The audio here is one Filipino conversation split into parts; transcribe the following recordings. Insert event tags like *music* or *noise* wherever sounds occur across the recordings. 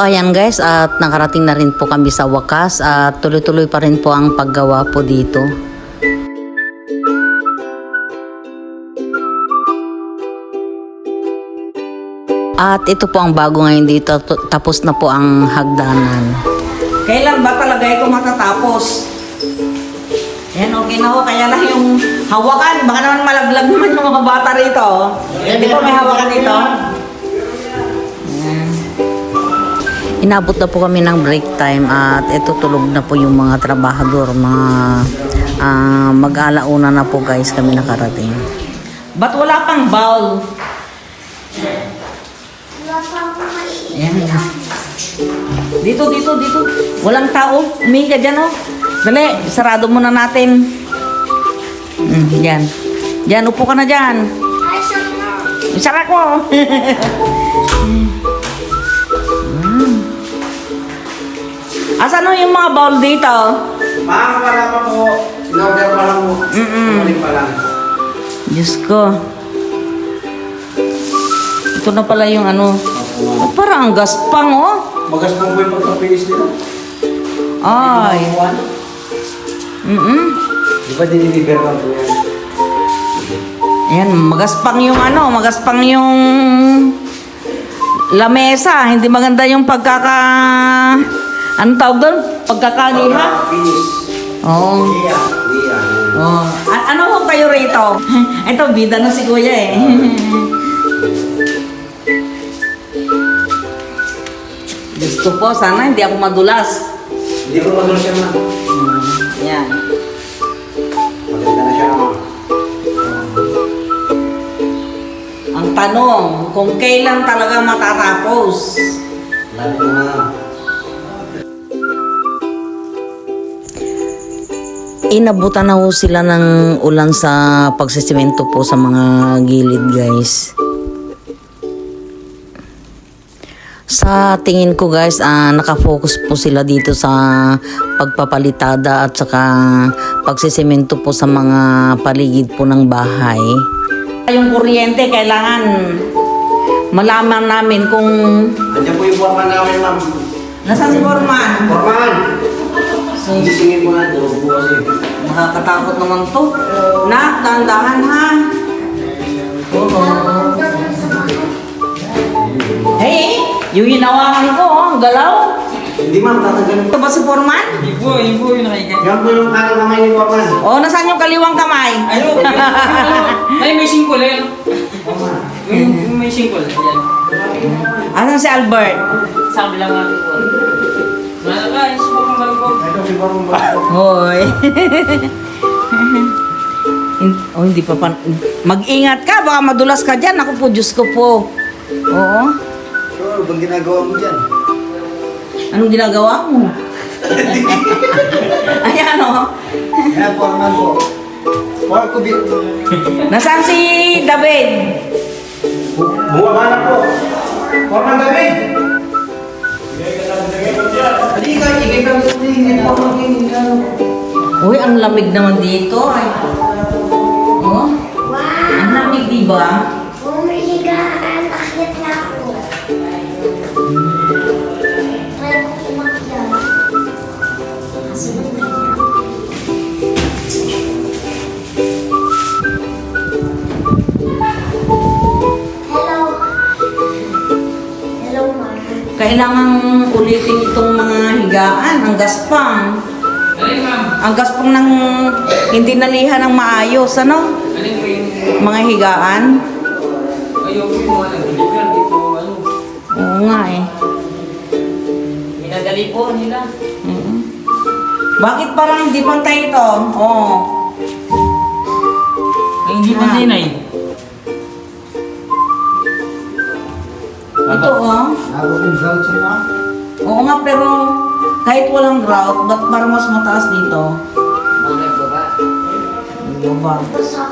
Ayan guys, at nakarating na rin po kami sa wakas at tuloy-tuloy pa rin po ang paggawa po dito. At ito po ang bago ngayon dito, tapos na po ang hagdanan. Kailan ba talaga ito matatapos? Yan, okay na ho. Kaya lang yung hawakan. Baka naman malaglag naman yung mga bata rito. Hindi ba may hawakan dito? Inabot na po kami ng break time at ito tulog na po yung mga trabahador, mga ah, mag-alauna na po guys kami nakarating. Ba't wala pang bowl? Ayan. Dito, dito, dito. Walang tao. Umihi ka dyan, oh. Dali, sarado muna natin. Mm, yan. Diyan, upo ka na dyan. Ko. Mm. *laughs* Asan ho yung mga bowl dito? Ma'am, wala pa po. In-order pa lang po. Mm-mm. Bumalik pa lang. Diyos ko. Ito na pala yung ano. Oh, parang ang gaspang, oh. Magas po yung pagka-finish nila. Ay. Mm-mm. Di ba diniliver lang po yan? Ayan, magaspang yung ano, magaspang yung lamesa. Hindi maganda yung pagkaka... Ano tawag doon? Pagkakaliha? Oo. Iya. Iya. Oh. A- ano ho kayo rito? *laughs* Ito, bida na si kuya eh. *laughs* Ko po, sana hindi ako madulas. Hindi ko magulo siya ma'am. Yan. Maganda na siya ma'am. Ang tanong, kung kailan talaga matatapos? Lalo na ma'am. Inabutan na ho sila ng ulan sa pagsisimento po sa mga gilid guys. Sa tingin ko guys, ah, nakafocus po sila dito sa pagpapalitada at saka pagsisemento po sa mga paligid po ng bahay. Yung kuryente, kailangan malaman namin kung Andiyan po yung foreman namin ma'am. nasaan si Foreman. Foreman! Gisingin ko na doon po kasi. Nakakatakot naman to. Nak, dahan-dahan ha. Oo. Hey, yung hinawakan ko, oh, ang galaw. Hindi ma'am, tatanggalin Ito ba si Foreman? Hindi po, yun po yung nakikita. Yan po yung kanang kamay ni Foreman. Oh, nasaan yung kaliwang kamay? Ano? Ay, may singkol eh. Yung may singkol. Yan. Asan si Albert? Sa kabilang natin po. Wala ka, Ito si Foreman. Hoy. *laughs* Oh, hindi pa pan... Mag-ingat ka, baka madulas ka dyan. Ako po, Diyos ko po. Oo. So, bang ginagawa mo dyan? Anong ginagawa mo? *laughs* Ayan, oh. Foreman po. Foreman ko bi... Nasaan si David? Bumaba na po. Foreman David! Uy, ang lamig naman dito. Ay. Oh? Ang lamig, di ba? Kailangan ulitin itong mga higaan. Ang gaspang. Ang gaspang ng hindi nalihan ng maayos. Ano? Mga higaan. Ayoko yung mga nag-deliver. Di po ano. Oo nga eh. Minadali po nila. Mm-mm. Bakit parang hindi pantay ito? Oo. Ay, hindi pa Ah. dinay. Ito. Ako kung ground siya na. Oo nga pero kahit walang grout, ba't parang mas mataas dito? Baba. Ano ba? Basta ako sa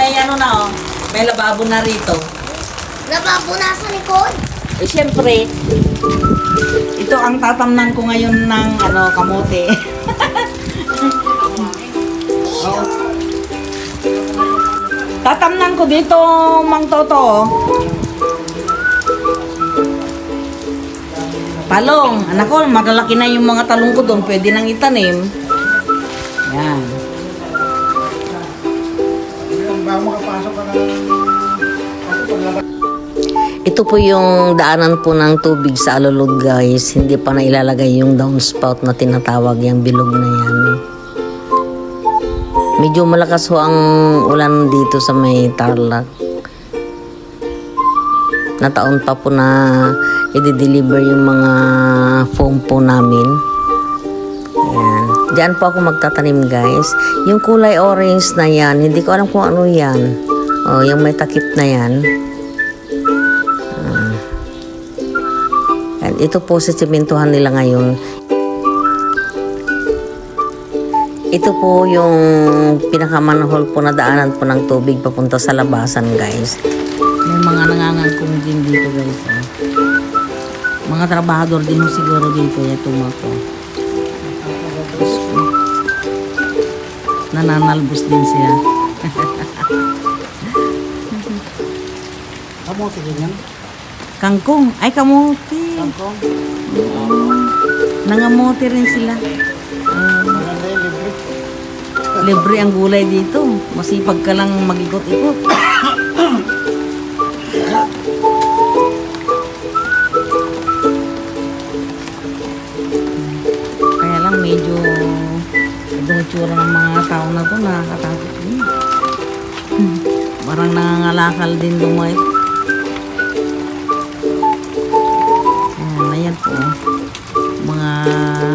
may ano na oh. May lababo na rito. Lababo na sa likod. Eh, syempre, ito ang tatamnan ko ngayon ng ano, kamote. *laughs* Oo. Tatamnan ko dito, Mang Toto. oh. Talong. Anak ko, malalaki na yung mga talong ko doon. Pwede nang itanim. Yan. Bago makapasok ka. Ito po yung daanan po ng tubig sa alulod guys. Hindi pa na ilalagay yung downspout na tinatawag yung bilog na yan. Medyo malakas ho ang ulan dito sa may Tarlac. Nataon pa po na i-deliver yung mga foam po namin. Diyan po ako magtatanim guys. Yung kulay orange na yan, hindi ko alam kung ano yan. Oh, yung may takip na yan. Yan, ito po sa simentuhan nila ngayon. Ito po yung pinakamanhol po na daanan po ng tubig papunta sa labasan, guys. May mga nangangangkong din dito guys. Oh. Mga trabahador din siguro dito. Ito mga to. Diyos ko. Nananalbos din siya. Kamote din yan. Kangkong. Ay, kamote. Kangkong. Nangamote rin sila. Maganda yung libre. Libre ang gulay dito. Masipag ka lang mag-ikot-ikot. *coughs* itsura ng mga tao na to nakakatakot din. Hmm. Parang nangangalakal din lumay. Ayan, ayan po. Mga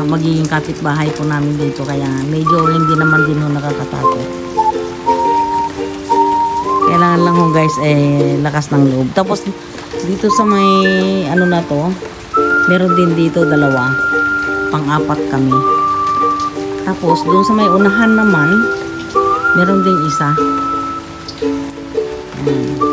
magiging kapitbahay po namin dito kaya medyo hindi naman din ho nakakatakot. Kailangan lang ho guys eh lakas ng loob. Tapos dito sa may ano na to, meron din dito dalawa. Pang-apat kami. Tapos doon sa may unahan naman, meron ding isa. Ayan.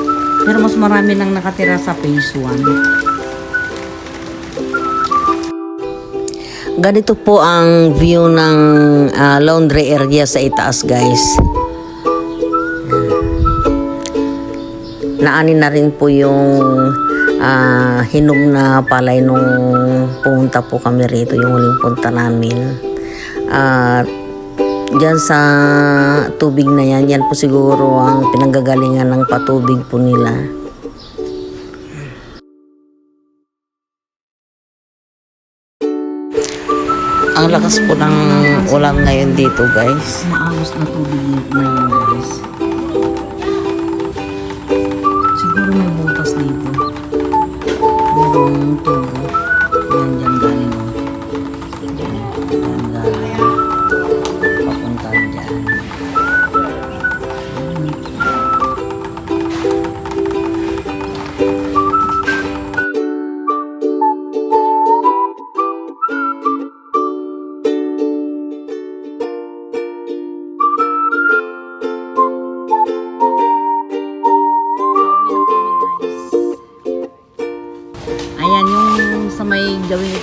Pero mas marami lang nakatira sa phase 1. Ganito po ang view ng ah, laundry area sa itaas, guys. Naanin na rin po yung ah, hinog na palay nung pumunta po kami rito, yung huling punta namin. At Diyan sa tubig na yan, yan po siguro ang pinanggagalingan ng patubig po nila. Ang lakas po ng ulan ngayon dito guys. Maagos na tubig na yun guys.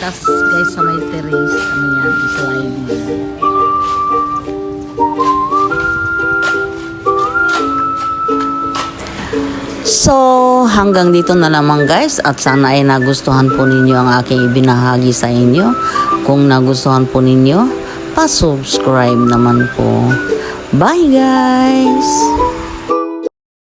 Itas guys sa may terrace. Ano yan? Sliding. So, hanggang dito na lamang guys at sana ay nagustuhan po ninyo ang aking ibinahagi sa inyo. Kung nagustuhan po ninyo, pa-subscribe naman po. Bye guys!